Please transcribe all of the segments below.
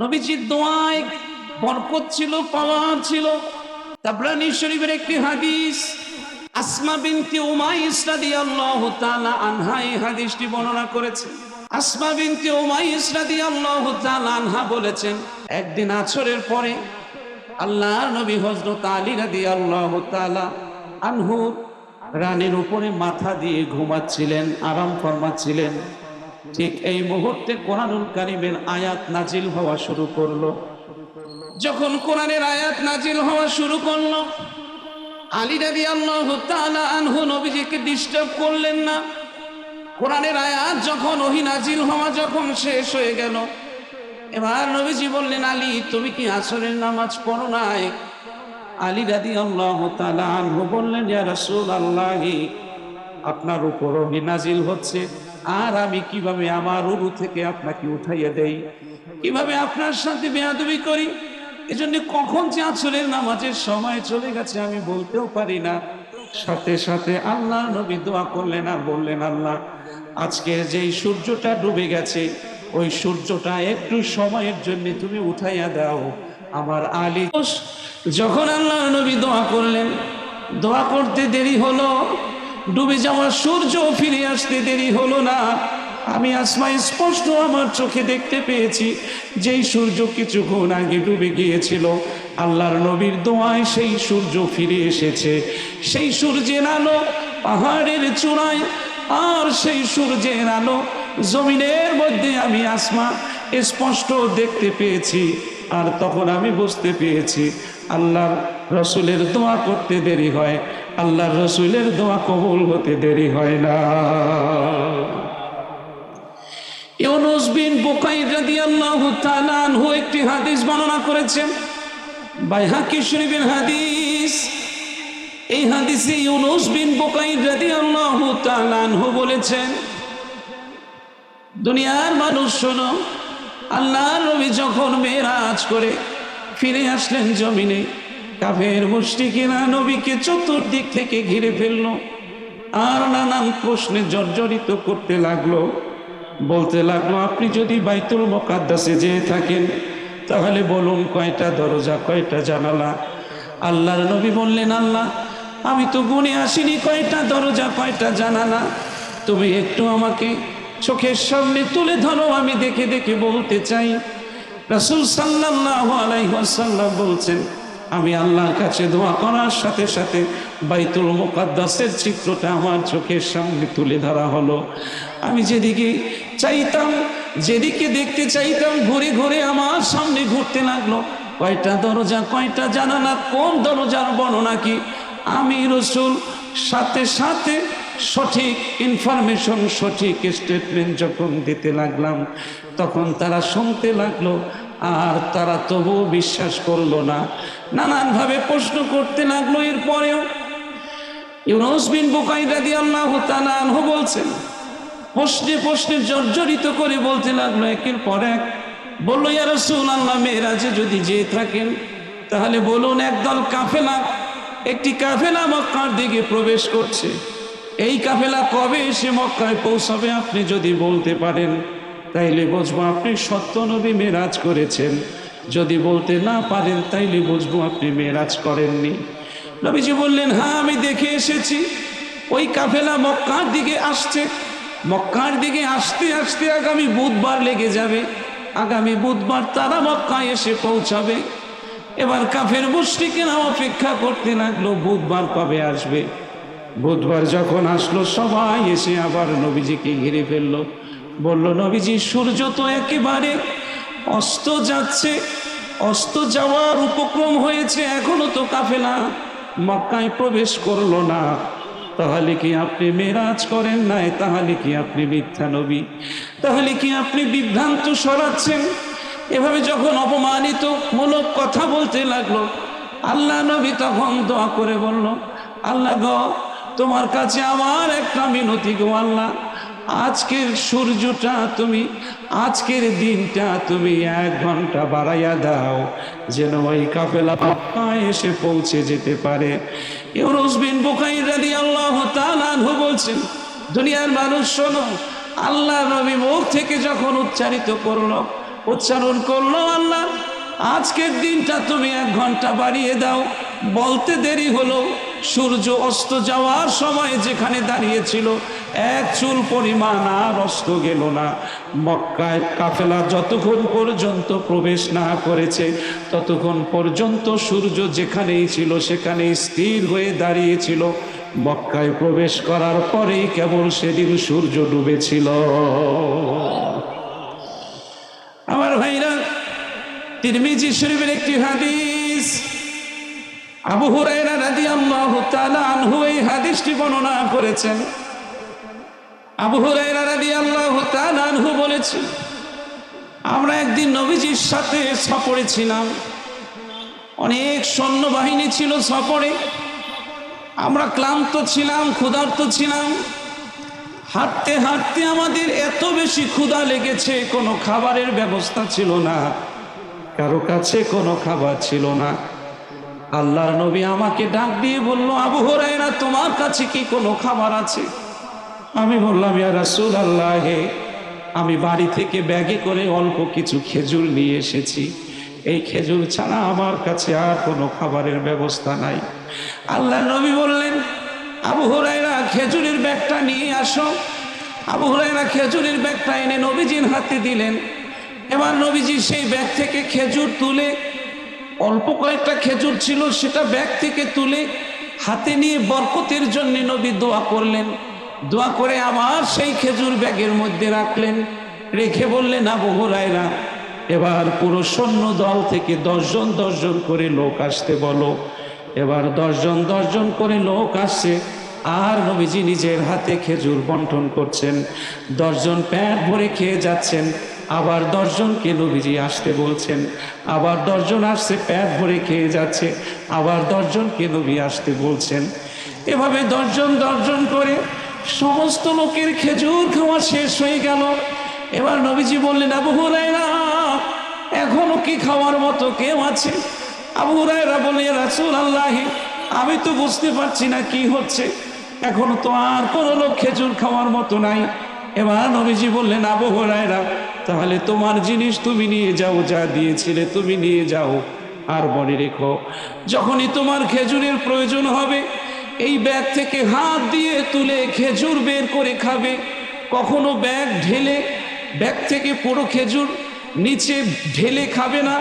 নবীজির দোয়ায় বরকত ছিল, পাওয়ার ছিল। তাবরানি শরীফের একটি হাদিস, আসমা বিনতি উমাইস রাদিয়াল্লাহু তাআলা আনহা এই হাদিসটি বর্ণনা করেছেন আসমা বিনতি উমাইস রাদিয়াল্লাহু তাআলা আনহা বলেছেন, একদিন আছরের পরে আল্লাহর নবী হযরত আলী রাদিয়াল্লাহু তাআলা আনহু রানের উপরে মাথা দিয়ে ঘুমাচ্ছিলেন, আরাম ফরমাচ্ছিলেন। ঠিক এই মুহূর্তে কোরআনুল কারিমের আয়াত নাজিল হওয়া শুরু করল। যখন কোরআনের আয়াত নাজিল হওয়া শুরু করল, আলী রাদি আল্লাহ আনহু নবীজিকে ডিস্টার্ব করলেন না। কোরআনের আয়াত যখন ওহি নাজিল হওয়া যখন শেষ হয়ে গেল, এবার নবীজি বললেন, আলী, তুমি কি আসরের নামাজ পড়ো নাই? আলী রাদি আল্লাহ আনহু বললেন, ইয়া আল্লাহি আপনার উপর ওহি নাজিল হচ্ছে। আর আমি কীভাবে আমার উরু থেকে আপনাকে উঠাইয়া দেই? কীভাবে আপনার সাথে বেয়াদবি করি? এজন্য কখন যে আছরের নামাজের সময় চলে গেছে আমি বলতেও পারি না। সাথে সাথে আল্লাহ নবী দোয়া করলেন আর বললেন, আল্লাহ আজকের যেই সূর্যটা ডুবে গেছে, ওই সূর্যটা একটু সময়ের জন্য তুমি উঠাইয়া দাও। আমার আলী যখন আল্লাহ নবী দোয়া করলেন, দোয়া করতে দেরি হলো। ডুবে যাওয়া সূর্য ফিরে আসতে দেরি হলো না। আমি আসমাই স্পষ্ট আমার চোখে দেখতে পেয়েছি, যেই সূর্য কিছুক্ষণ আগে ডুবে গিয়েছিল। আল্লাহর নবীর দোয়ায় সেই সূর্য ফিরে এসেছে। সেই সূর্যের আলো পাহাড়ের চূড়ায়, আর সেই সূর্যের আলো জমিনের মধ্যে আমি আসমা স্পষ্ট দেখতে পেয়েছি। আর তখন আমি বুঝতে পেরেছি, আল্লাহর রসুলের দোয়া করতে দেরি হয়। আল্লাহর রসুলের দোয়া কবুল হতে দেরি হয় না। ইউনুস বিন আনহু একটি হাদিস করেছেন। এই হাদিসে ইউনুস বিন আনহু বলেছেন, দুনিয়ার মানুষ শোনো, আল্লাহর রবি যখন মেরাজ করে ফিরে আসলেন জমিনে কাফের মুশরিকেরা নবীকে চতুর্দিক থেকে ঘিরে ফেলল। আর নানান প্রশ্নে জর্জরিত করতে লাগল। বলতে লাগল, আপনি যদি বাইতুল মোকাদ্দাসে যেয়ে থাকেন, তাহলে বলুন কয়টা দরজা, কয়টা জানালা? আল্লাহর নবী বললেন, আল্লাহ, আমি তো গুনে আসিনি, কয়টা দরজা, কয়টা জানালা? তুমি একটু আমাকে চোখের সামনে তুলে ধরো, আমি দেখে দেখে বলতে চাই। রাসুল সাল্লাহ আলাইসাল্লাম বলছেন আমি আল্লাহর কাছে দোয়া করার সাথে সাথে বাইতুল মোকাদ্দাসের চিত্রটা আমার চোখের সামনে তুলে ধরা হলো। আমি যেদিকে চাইতাম, যেদিকে দেখতে চাইতাম, ঘুরে ঘুরে আমার সামনে ঘুরতে লাগল। কয়টা দরজা, কয়টা জানালা, কোন দরজার বর্ণনা কি? আমি রসুল, সাথে সাথে সঠিক ইনফরমেশন সঠিক স্টেটমেন্ট যখন দিতে লাগলাম, তখন তারা শুনতে লাগল আর তারা তবুও বিশ্বাস করল না। নানানভাবে প্রশ্ন করতে লাগল, এরপরেও ইউনুস বিন বুকাই রাদি আল্লাহ তালাহ বলছেন, প্রশ্নে প্রশ্নে জর্জরিত করে বলতে লাগল, একের পর এক। বলল, ইয়া রসুল আল্লাহ মেয়েরাজে যদি যেয়ে থাকেন, তাহলে বলুন একদল কাফেলা, একটি কাফেলা মক্কার দিকে প্রবেশ করছে। এই কাফেলা কবে এসে মক্কায় পৌঁছাবে, আপনি যদি বলতে পারেন। তাইলে বুঝব আপনি সত্য নবী মেরাজ করেছেন। যদি বলতে না পারেন, তাইলে বুঝব আপনি মেরাজ করেননি। নবীজি বললেন হ্যাঁ আমি দেখে এসেছি। ওই কাফেলা মক্কার দিকে আসছে। মক্কার দিকে আসতে আসতে আগামী বুধবার লেগে যাবে। আগামী বুধবার তারা মক্কায় এসে পৌঁছাবে। এবার কাফের মুশ্রিকেরা অপেক্ষা করতে লাগল, বুধবার কবে আসবে? বুধবার যখন আসলো, সবাই এসে আবার নবীজিকে ঘিরে ফেলল। বলল, নবীজি, সূর্য তো একেবারে অস্ত যাচ্ছে, অস্ত যাওয়ার উপক্রম হয়েছে, এখনও তো কাফেলা মক্কায় প্রবেশ করল না। তাহলে কি আপনি মেরাজ করেন নাই? তাহলে কি আপনি মিথ্যা নবী? তাহলে কি আপনি বিভ্রান্ত সরাচ্ছেন? এভাবে যখন অপমানিত মূলক কথা বলতে লাগল, আল্লাহ নবী তখন দোয়া করে বলল, আল্লাহ গ, তোমার কাছে আমার একটা মিনতি গো, আল্লাহ। আজকের সূর্যটা তুমি, আজকের দিনটা তুমি এক ঘণ্টা বাড়াইয়া দাও, যেন ওই কাফেলা পাপ্পায় এসে পৌঁছে যেতে পারে। ইউরুস বুকাই রাদি আল্লাহ তালানহু বলছেন, দুনিয়ার মানুষ শোনো, আল্লাহ নবী মুখ থেকে যখন উচ্চারিত করল, উচ্চারণ করল আল্লাহ, আজকের দিনটা তুমি এক ঘণ্টা বাড়িয়ে দাও, বলতে দেরি হলো সূর্য অস্ত যাওয়ার সময় যেখানে দাঁড়িয়েছিল, এক চুল পরিমাণ আর অস্ত গেল না। মক্কায় কাফেলা যতক্ষণ পর্যন্ত প্রবেশ না করেছে, ততক্ষণ পর্যন্ত সূর্য যেখানেই ছিল সেখানেই স্থির হয়ে দাঁড়িয়েছিল। মক্কায় প্রবেশ করার পরেই কেবল সেদিন সূর্য ডুবেছিল। আমার ভাইরা, তিরমিজি শরীফের একটি হাদিস আবু হুরায়রা রাদিয়াল্লাহু তাআলা আনহু এই হাদিসটি বর্ণনা করেছেন। আবু হুরায়রা রাদিয়াল্লাহু তাআলা আনহু বলেছেন, আমরা একদিন নবীজির সাথে সফরে ছিলাম। অনেক সৈন্যবাহিনী ছিল সফরে। আমরা ক্লান্ত ছিলাম, ক্ষুধার্ত ছিলাম। হাঁটতে হাঁটতে আমাদের এত বেশি ক্ষুধা লেগেছে, কোনো খাবারের ব্যবস্থা ছিল না। কারও কাছে কোনো খাবার ছিল না। আল্লাহর নবী আমাকে ডাক দিয়ে বলল, আবু হরাইরা তোমার কাছে কি কোনো খাবার আছে? আমি বললাম, ইয়া রাসূল আল্লাহ আমি বাড়ি থেকে ব্যাগে করে অল্প কিছু খেজুর নিয়ে এসেছি। এই খেজুর ছাড়া আমার কাছে আর কোনো খাবারের ব্যবস্থা নাই। আল্লাহ নবী বললেন, আবু হুরাইরা খেজুরের ব্যাগটা নিয়ে আসো। আবু হুরাইরা খেজুরের ব্যাগটা এনে নবীজির হাতে দিলেন। এবার নবীজি সেই ব্যাগ থেকে খেজুর তুলে অল্প কয়েকটা খেজুর ছিল, সেটা ব্যাগ থেকে তুলে হাতে নিয়ে বরকতের জন্য নবী দোয়া করলেন। দোয়া করে আবার সেই খেজুর ব্যাগের মধ্যে রাখলেন। রেখে বললেন, আবু হুরাইরা এবার পুরো সৈন্য দল থেকে দশজন দশজন করে লোক আসতে বলো। এবার দশজন দশজন করে লোক আসছে, আর নবীজি নিজের হাতে খেজুর বন্টন করছেন। দশজন প্যাট ভরে খেয়ে যাচ্ছেন। আবার দশজনকে নবীজি আসতে বলছেন? আবার দশজন আসছে প্যাট ভরে খেয়ে যাচ্ছে। আবার দশজনকে নবী আসতে বলছেন? এভাবে দশজন দশজন করে সমস্ত লোকের খেজুর খাওয়া শেষ হয়ে গেল। এবার নবীজি বললেন, আবু হুরায়রা, এখনও কি খাওয়ার মতো কেউ আছে? আবু হুরায়রা বলে রাসূল আল্লাহি আমি তো বুঝতে পারছি না কি হচ্ছে। এখনও তো আর কোনো লোক খেজুর খাওয়ার মতো নাই। এবার নবীজি বললেন, আবু হুরায়রা তাহলে তোমার জিনিস তুমি নিয়ে যাও, যা দিয়েছিলে তুমি নিয়ে যাও। আর মনে রেখো, যখনই তোমার খেজুরের প্রয়োজন হবে, এই ব্যাগ থেকে হাত দিয়ে তুলে খেজুর বের করে খাবে। কখনো ব্যাগ ঢেলে, ব্যাগ থেকে পুরো খেজুর নিচে ঢেলে খাবে না।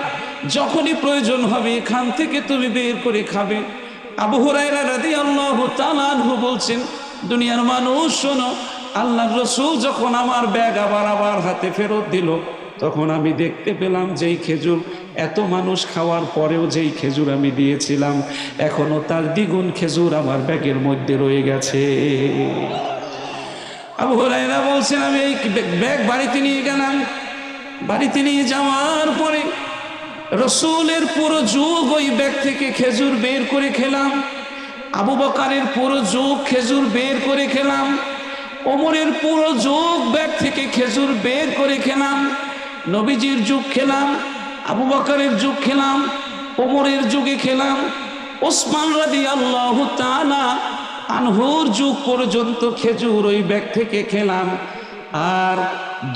যখনই প্রয়োজন হবে, এখান থেকে তুমি বের করে খাবে। আবু হুরায়রা রাদিয়াল্লাহু তাআলা আনহু বলছেন, দুনিয়ার মানুষ শোনো আল্লাহর রসুল যখন আমার ব্যাগ আবার আবার হাতে ফেরত দিল, তখন আমি দেখতে পেলাম যেই খেজুর, এত মানুষ খাওয়ার পরেও যেই খেজুর আমি দিয়েছিলাম, এখনও তার দ্বিগুণ খেজুর আমার ব্যাগের মধ্যে রয়ে গেছে। আবু হুরায়রা বলছেন, আমি এই ব্যাগ বাড়িতে নিয়ে গেলাম। বাড়িতে নিয়ে যাওয়ার পরে রসুলের পুরো যুগ ওই ব্যাগ থেকে খেজুর বের করে খেলাম। আবু বকারের পুরো যুগ খেজুর বের করে খেলাম। ওমরের পুরো যুগ ব্যাগ থেকে খেজুর বের করে খেলাম, নবীজির যুগ খেলাম, আবু বকারের যুগ খেলাম, ওমরের যুগে খেলাম, ওসমান রাদি আল্লাহ আনহুর যুগ পর্যন্ত খেজুর ওই ব্যাগ থেকে খেলাম আর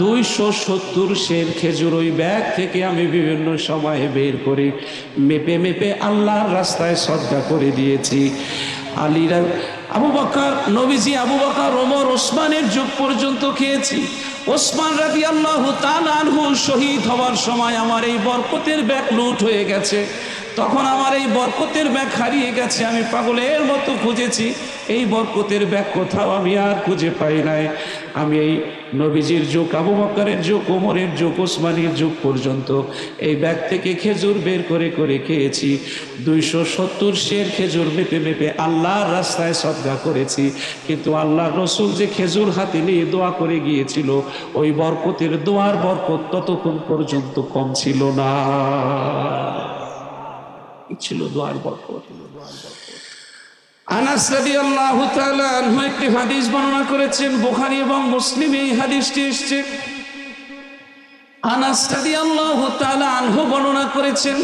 দুইশো সত্তর সের খেজুর ওই ব্যাগ থেকে আমি বিভিন্ন সময়ে বের করে মেপে মেপে আল্লাহর রাস্তায় শ্রদ্ধা করে দিয়েছি। আলীরা আবু বকর, নবীজি আবু বকর, ওমর, ওসমানের যুগ পর্যন্ত খেয়েছি। ওসমান রাজি আল্লাহ তালহু শহীদ হওয়ার সময় আমার এই বরকতের ব্যাগ লুট হয়ে গেছে। তখন আমার এই বরকতের ব্যাগ হারিয়ে গেছে, আমি পাগলের মতো খুঁজেছি। এই বরকতের ব্যাগ কোথাও আমি আর খুঁজে পাই নাই। আমি এই নবীজির যুগ, আবু বকরের যুগ, ওমরের যুগ, ওসমানের যুগ পর্যন্ত এই ব্যাগ থেকে খেজুর বের করে করে খেয়েছি। দুইশো সত্তর শের খেজুর মেপে মেপে আল্লাহর রাস্তায় শ্রদ্ধা করেছি। কিন্তু আল্লাহ রসুল যে খেজুর হাতে নিয়ে দোয়া করে গিয়েছিল, ওই বরকতের দোয়ার বরকত ততক্ষণ পর্যন্ত কম ছিল না। ছিল দোয়ার বরকত। আনাস তাআলা আনহু একটি হাদিস বর্ণনা করেছেন, বোখারি এবং মুসলিম এই হাদিসটি এসেছে। আনাস তাআলা আনহু বর্ণনা করেছেন